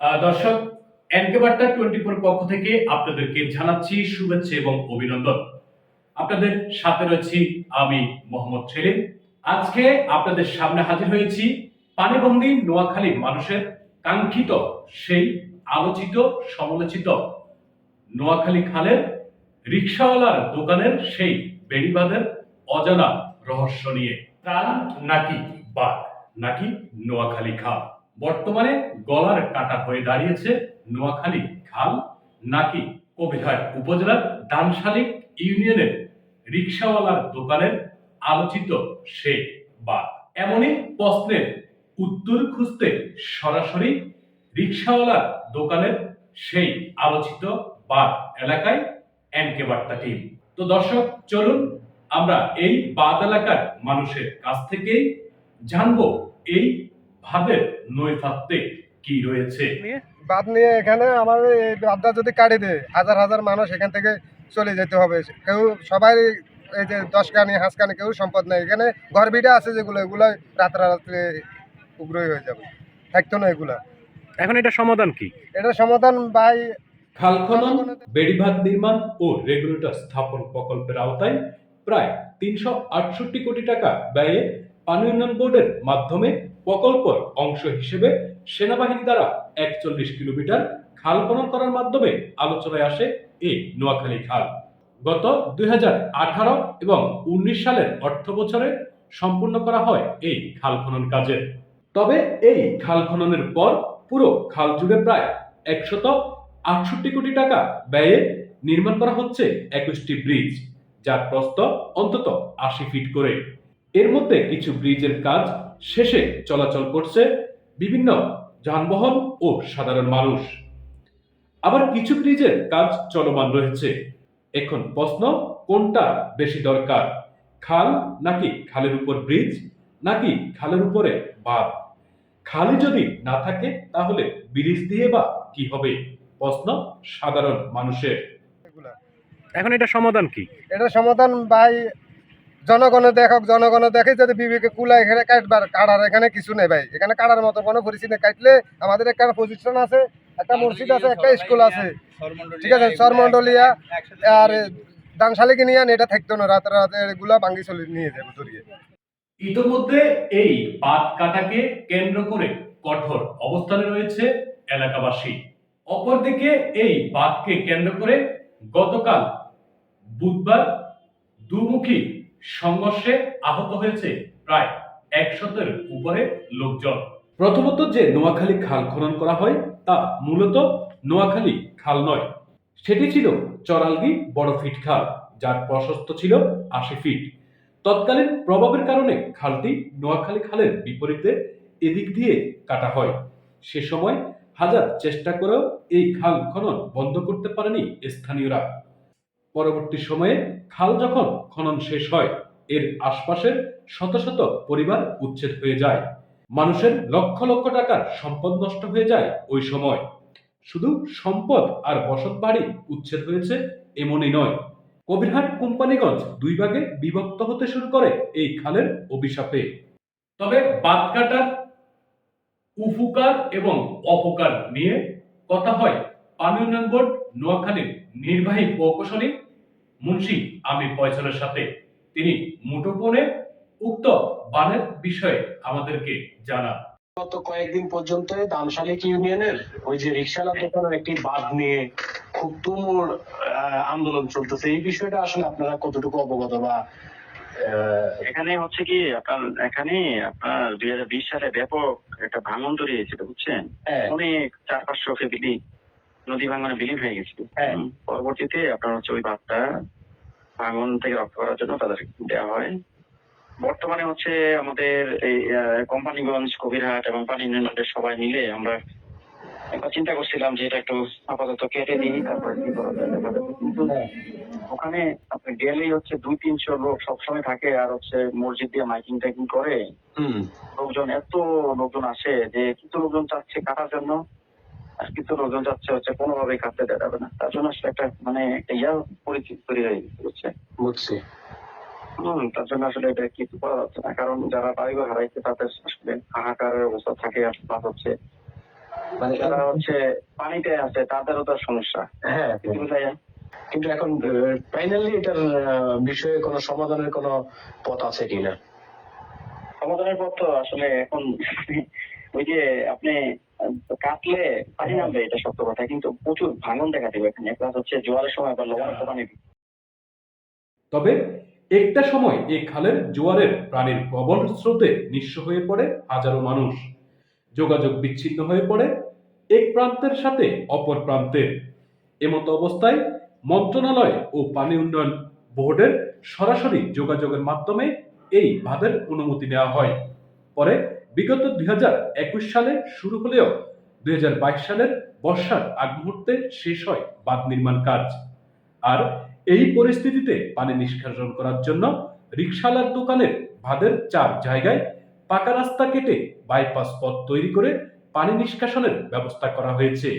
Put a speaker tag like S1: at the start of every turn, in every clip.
S1: দর্শক, NK Barta twenty four পক্ষ থেকে আপনাদেরকে জানাচ্ছি শুভেচ্ছা এবং অভিনন্দন। আপনাদের সাথে রয়েছি আমি মোহাম্মদ সেলিম। আজকে আপনাদের সামনে হাজির হয়েছি পানিবন্দী নোয়াখালী মানুষের কাঙ্ক্ষিত, সেই আলোচিত, সমালোচিত নোয়াখালী খালের রিক্সাওয়ালার দোকানের সেই বেড়িবাঁধের অজানা রহস্য নিয়ে। প্রাণ নাকি বাঘ, নাকি নোয়াখালী খাল? বর্তমানে গলার কাটা হয়ে দাঁড়িয়েছে নোয়াখালী খাল নাকি কবিরহাট উপজেলার দানশালিক ইউনিয়নের রিক্সাওয়ালার দোকানের আলোচিত সে বাঘ। এমনই প্রশ্নের উত্তর খুঁজতে সরাসরি রিক্সাওয়ালার দোকানের সেই আলোচিত বাঘ এলাকায় এনকে বার্তা টিম। তো দর্শক, চলুন আমরা এই বাদ এলাকার মানুষের কাছ থেকেই জানব এই ভাবের নৈপাত্যে কি রয়েছে?
S2: বাদ নিয়ে এখানে আমার এই বাদটা যদি কাটে দেয় হাজার হাজার মানুষ এখান থেকে চলে যেতে হবে। কেউ সবাই এই যে দশ কানি হাঁস কানি কেউ সম্পদ নেই। এখানে ঘর বিটা আছে যেগুলো এগুলো রাত্রে উগ্রই হয়ে যাবে। থাকতো না এগুলা।
S3: এখন এটা সমাধান কি?
S2: এটা সমাধান ভাই
S1: খাল খনন বেড়িবাঁধ নির্মাণ ও রেগুলেটর স্থাপন প্রকল্পের আওতায় প্রায় তিনশো আটষট্টি কোটি টাকা ব্যয়ে পানি উন্নয়ন বোর্ডের মাধ্যমে প্রকল্পর অংশ হিসেবে সেনাবাহিনী দ্বারা একচল্লিশ কিলোমিটার খাল খনন করার মাধ্যমে আলোচনায় আসে এই নোয়াখালী খাল। গত দুই এবং উনিশ সালের অর্থ বছরে সম্পূর্ণ করা হয় এই খাল খনন কাজের। তবে এই খাল খননের পর পুরো খাল জুড়ে প্রায় একশত আটষট্টি কোটি টাকা ব্যয়ে নির্মাণ করা হচ্ছে একুশটি ব্রিজ, যার প্রস্থ অন্তত আশি ফিট করে। এর মধ্যে কিছু ব্রিজের কাজ শেষে চলাচল করছে বিভিন্ন যানবাহন ও সাধারণ মানুষ। আবার কিছু ব্রিজের কাজ চলমান রয়েছে। এখন প্রশ্ন কোনটা বেশি দরকার? খাল নাকি খালের উপর ব্রিজ নাকি খালের উপরে বাঁধ? খালি যদি না থাকে তাহলে ব্রিজ দিয়ে বা কি হবে? প্রশ্ন সাধারণ মানুষের।
S3: এখন এটা সমাধান কি?
S2: এটা সমাধান ভাই জনগণে দেখক জনগণে দেখে যদি বিবেকে কুলা এখানে কাটবার কাটার এখানে কিছু নেই ভাই। এখানে কাটার মতো কোনো পরিস্থিতি নেই। কাটলে আমাদের একটা প্রতিষ্ঠান আছে একটা মসজিদ আছে একটা স্কুল আছে। ঠিক আছে সরমন্ডলিয়া আর দানশালিকে নিয়ে আন, এটা থাকতো না রাতে রাতে এগুলা ভাঙ্গি চলে নিয়ে যাবে ধরিয়ে
S1: ইতোমধ্যে এই বাদ কাটাকে কেন্দ্র করে কঠোর অবস্থানে রয়েছে এলাকাবাসী। অপরদিকে এই বাদকে কেন্দ্র করে গতকাল বুধবার দুমুখী সংঘর্ষে আহত হয়েছে প্রায় একশতের উপরে লোকজন। প্রথমত যে নোয়াখালী খাল খনন করা হয়, তা মূলত নোয়াখালী খাল নয়। সেটি ছিল চরালগি বড় ফিট খাল, যার প্রশস্ত ছিল আশি ফিট। তৎকালীন প্রভাবের কারণে খালটি নোয়াখালী খালের বিপরীতে এদিক দিয়ে কাটা হয়। সে সময় হাজার চেষ্টা করেও এই খাল খনন বন্ধ করতে পারেনি স্থানীয়রা। পরবর্তী সময়ে খাল যখন খনন শেষ হয়, এর আশপাশের শত শত পরিবার উচ্ছেদ হয়ে যায়। মানুষের লক্ষ লক্ষ টাকার সম্পদ নষ্ট হয়ে যায় ওই সময়। শুধু সম্পদ আর বসত বাড়ি উচ্ছেদ হয়েছে এমনই নয়। কবিরহাট কোম্পানিগঞ্জ দুই ভাগে বিভক্ত হতে শুরু করে এই খালের অভিশাপে। তবে বাদ কাটার উপকার এবং অপকার নিয়ে কথা হয় পানি উন্নয়ন বোর্ড নোয়াখালীর নির্বাহী প্রকৌশলী মুন্সি আমির ফয়সলের সাথে। তিনি মুঠোফোনে উক্ত বানের বিষয়ে আমাদেরকে জানান।
S4: গত কয়েকদিন পর্যন্ত দামশালিক ইউনিয়নের ওই যে রিক্সালা দোকানের একটি বাদ নিয়ে খুব তুমুল আহ, আন্দোলন চলতেছে। এই বিষয়টা আসলে আপনারা কতটুকু অবগত বা আহ,
S5: এখানে হচ্ছে কি আপনার এখানে আপনার দুই হাজার বিশ সালে ব্যাপক একটা ভাঙন তৈরি হয়েছিল বুঝছেন?
S4: হ্যাঁ,
S5: অনেক চার পাঁচশো ফেবিলি নদী ভাঙনে বিলীন হয়ে গেছিল।
S4: হ্যাঁ।
S5: পরবর্তীতে আপনার হচ্ছে ওই বাঁধটা ভাঙন থেকে রক্ষা করার জন্য তাদের দেওয়া হয়। বর্তমানে হচ্ছে আমাদের এই আহ, কোম্পানিগঞ্জ কবিরহাট এবং পানি উন্নয়নের সবাই মিলে আমরা একবার চিন্তা করছিলাম যে এটা একটু আপাতত কেটে দিই তারপরে কি করা যায় কিন্তু ওখানে আপনি গেলেই হচ্ছে দুই তিনশো লোক সবসময় থাকে আর হচ্ছে মসজিদ দিয়ে মাইকিং টাইকিং করে। লোকজন এত লোকজন আসে যে কিছু লোকজন চাচ্ছে কাটার জন্য। কিছু লোকজন যাচ্ছে হচ্ছে কোনোভাবেই কাটতে দেওয়া যাবে না। তার জন্য আসলে একটা মানে একটা ইয়া পরিস্থিতি তৈরি হয়ে গেছে বুঝছে?
S4: বুঝছি।
S5: হম তার জন্য আসলে এটা কিছু করা যাচ্ছে না কারণ যারা বাড়িঘর হারাইছে তাদের আসলে হাহাকারের অবস্থা থাকে প্লাস হচ্ছে।
S4: মানে
S5: যারা হচ্ছে পানিতে আছে তাদেরও তো সমস্যা।
S4: হ্যাঁ
S5: কিন্তু
S4: এখন ফাইনালি এটার বিষয়ে কোনো সমাধানের কোনো পথ আছে কিনা?
S5: সমাধানের পথ তো আসলে এখন ওই যে আপনি কাটলে পানি নামবে, এটা সত্য কথা। কিন্তু প্রচুর ভাঙন দেখা দেবে এখানে। প্লাস হচ্ছে জোয়ারের সময় বা লবণাক্ত পানি
S1: তবে একটা সময় এই খালের জোয়ারের প্রাণীর প্রবল স্রোতে নিঃস্ব হয়ে পড়ে হাজারো মানুষ। যোগাযোগ বিচ্ছিন্ন হয়ে পড়ে এক প্রান্তের সাথে অপর প্রান্তের এমতো অবস্থায় মন্ত্রণালয় ও পানি উন্নয়ন বোর্ডের সরাসরি যোগাযোগের মাধ্যমে এই বাঁধের অনুমতি নেওয়া হয়। পরে বিগত দুই হাজার একুশ সালে শুরু হলেও দুই হাজার বাইশ সালের বর্ষার আগ মুহূর্তে শেষ হয় বাঁধ নির্মাণ কাজ। আর এই পরিস্থিতিতে পানি নিষ্কাশন করার জন্য রিকশালার দোকানের ভাদের চার জায়গায় পাকা রাস্তা কেটে বাইপাস পথ তৈরি করে পানি নিষ্কাশনের ব্যবস্থা করা হয়েছে,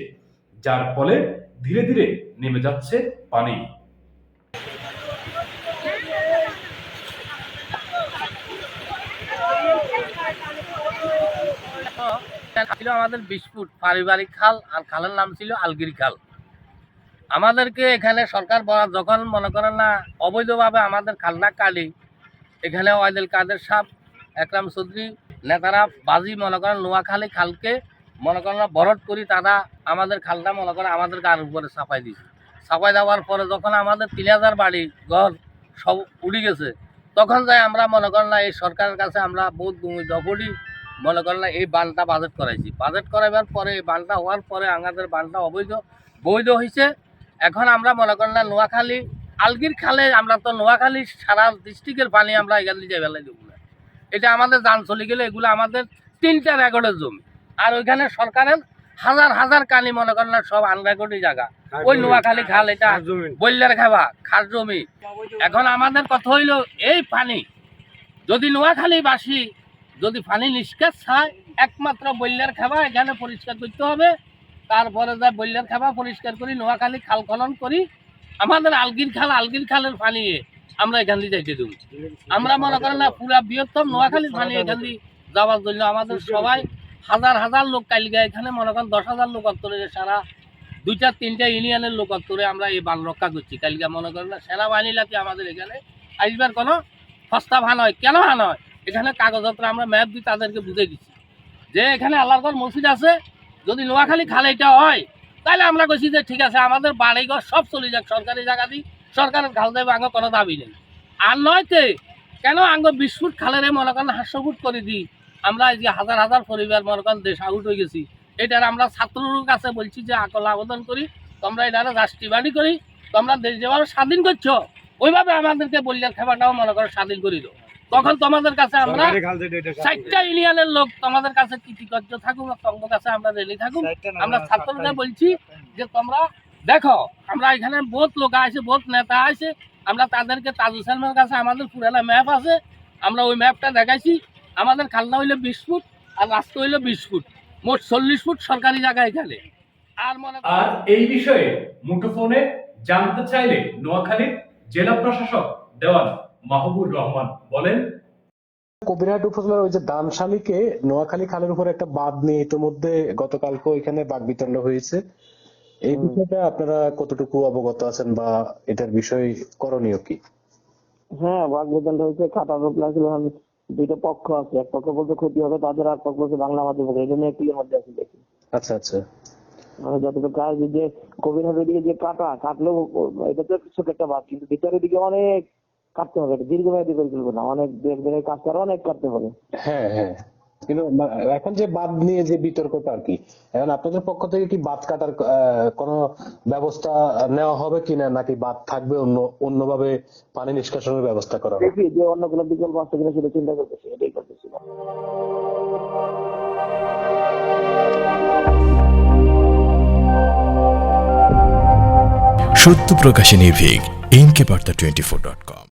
S1: যার ফলে ধীরে ধীরে নেমে যাচ্ছে পানি।
S6: ছিল আমাদের বিশ পারিবারিক খাল, আর খালের নাম ছিল আলগিরি খাল। আমাদেরকে এখানে সরকার বলা যখন মনে করেন না, অবৈধভাবে আমাদের খালনা কালি এখানে ওয়াইদুল কাদের সাহ একরাম চৌধুরী, নেতারা বাজি মনে করেন নোয়াখালী খালকে মনে করেন বরট করি তারা আমাদের খালটা মনে করেন আমাদের গার উপরে চাপাই দিয়েছে। চাপাই দেওয়ার পরে যখন আমাদের তিন হাজার বাড়ি, ঘর সব উড়ে গেছে, তখন যাই আমরা মনে করেন না এই সরকারের কাছে আমরা বহুত দপড়ি মনে করেন এই বানটা বাজেট করাইছি। বাজেট করাইবার পরে এই বানটা হওয়ার পরে আমাদের বানটা অবৈধ বৈধ হয়েছে এখন আমরা মনে করেন না নোয়াখালী আলগির খালে আমরা তো নোয়াখালী সারা ডিস্ট্রিক্টের পানি আমরা এখান দিয়ে বেলায় দেবো না এটা আমাদের যান চলে গেলে এগুলো আমাদের তিনটা রেকর্ডের জমি। আর ওইখানে সরকারের হাজার হাজার কানি মনে করেন না সব আনরেকর্ডি জায়গা। ওই নোয়াখালী খাল এটা বললার খাবা খাস জমি। এখন আমাদের কথা হইল এই পানি যদি নোয়াখালীবাসী যদি পানি নিষ্কাশ চায় একমাত্র বল্যার খাবা, এখানে পরিষ্কার করতে হবে। তারপরে যা বল্যার খাবা, পরিষ্কার করি, নোয়াখালী খাল খনন করি। আমাদের আলগির খাল, আলগির খালের পানি আমরা এখান দিয়ে যাইতে দেবো। আমরা মনে করেন না, পুরা বৃহত্তম নোয়াখালীর পানি এখান দিয়ে যাওয়ার জন্য আমাদের সবাই হাজার হাজার লোক কালিগা এখানে মনে করেন দশ হাজার লোক অত্তরে সারা, দুইটা তিনটা ইউনিয়নের লোক অত্তরে আমরা এই বান রক্ষা করছি। কালিগা মনে করেন না সেনাবাহিনী লাতি আমাদের এখানে আসবার কোনো প্রস্তাব হান হয়। কেন হান হয়? এখানে কাগজপত্র আমরা ম্যাপ দিয়ে তাদেরকে বুঝে দিচ্ছি। যে এখানে আল্লাহর মসজিদ আছে, যদি নোয়াখালী খালে এটা হয়, তাহলে আমরা কইছি যে ঠিক আছে, আমাদের বাড়িঘর সব চলে যাক, সরকারি জায়গা দিই সরকারের খাল দেবে, আঙ্গ কোনো দাবি নেই। আর নয়তে, কেন আঙ্গ বিশ ফুট খালেরে মনে করেন হাস্য ফুট করে দিই আমরা এই যে হাজার হাজার পরিবার মনে করেন দেশ আউট হয়ে গেছি। এটার আমরা ছাত্রর কাছে বলছি যে আকল আবেদন করি, তোমরা এটা রাষ্ট্রবাদী করি, তোমরা দেশ যেভাবে স্বাধীন করছ, ওইভাবে আমাদেরকে বললেন খেবাটাও মনে করো স্বাধীন করি দাও তখন তোমাদের কাছে আমরা চারটা ইউনিয়নের লোক তোমাদের কাছে কৃতজ্ঞ থাকুক তোমাদের কাছে আমরা রেলি থাকুক। আমরা ছাত্ররা বলছি যে তোমরা দেখো আমরা এখানে বহুত লোক আছে বহুত নেতা আছে আমরা তাদেরকে তাজু হোসেনের কাছে আমাদের পুরানা ম্যাপ আছে। আমরা ওই ম্যাপটা দেখাইছি। আমাদের খালনা হইল বিশ ফুট আর রাস্তা হইল বিশ ফুট। মোট চল্লিশ ফুট সরকারি জায়গা এখানে। আর মনে করো-
S1: আর এই বিষয়ে মুঠোফোনে জানতে চাইলে নোয়াখালীর জেলা প্রশাসক দেওয়ান। মাহবুর রহমান বলেন
S4: কবিরহাট উপজেলার ওই যে দানশালীকে নোয়াখালী খালের উপর একটা বাঁধ নিয়ে ইতিমধ্যে গতকালকে ওইখানে বাঘ বিতরণ হয়েছে। এই বিষয়টা আপনারা কতটুকু অবগত আছেন বা এটার বিষয় করণীয় কি?
S7: হ্যাঁ বাঘ বেতন হয়েছে খাতা রোপলা ছিল আমি দুইটা পক্ষ আছে। এক পক্ষ বলতে ক্ষতি হবে তাদের আর পক্ষ বলছে বাংলা মাধ্যম পক্ষ এটা নিয়ে ক্লিয়ার মধ্যে আছে দেখি।
S4: আচ্ছা আচ্ছা।
S7: মানে যতটুকু কাজ যে কবিরহাটের দিকে যে কাটা কাটলেও এটা তো ছোট একটা বাদ কিন্তু বিচারের দিকে অনেক কাটতে হবে এটা দীর্ঘমেয়াদী পরিকল্পনা অনেক দেড় দিনের কাজ করে অনেক কাটতে হবে।
S4: হ্যাঁ হ্যাঁ। কিন্তু এখন যে বাঁধ নিয়ে যে বিতর্কটা আর কি এখন আপনাদের পক্ষ থেকে কি বাদ কাটার কোনো ব্যবস্থা নেওয়া হবে কিনা নাকি বাঁধ থাকবে অন্য অন্যভাবে পানি নিষ্কাশনের ব্যবস্থা করা হবে?
S7: দেখি যে অন্য কোনো বিকল্প আছে কিনা সেটা চিন্তা করতেছি এটাই করতেছি।
S8: সত্য প্রকাশে নির্ভীক N K Barta twenty four dot com